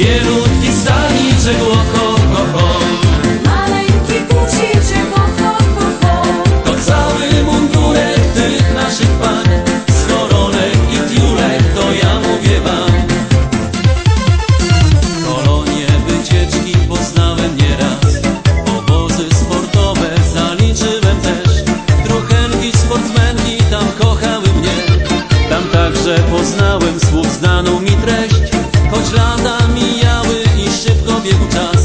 Bielutki staniczek, ho, ho, ho. Maleńki guziczek, ho, ho, ho. To cały mundurek tych naszych pań. Z koronek i tiulek, to ja mówię wam. Kolonie, wycieczki poznałem nieraz. Obozy sportowe zaliczyłem też. Druchenki, sportsmenki tam kochały mnie. Tam także poznałem słów znaną mi mijały i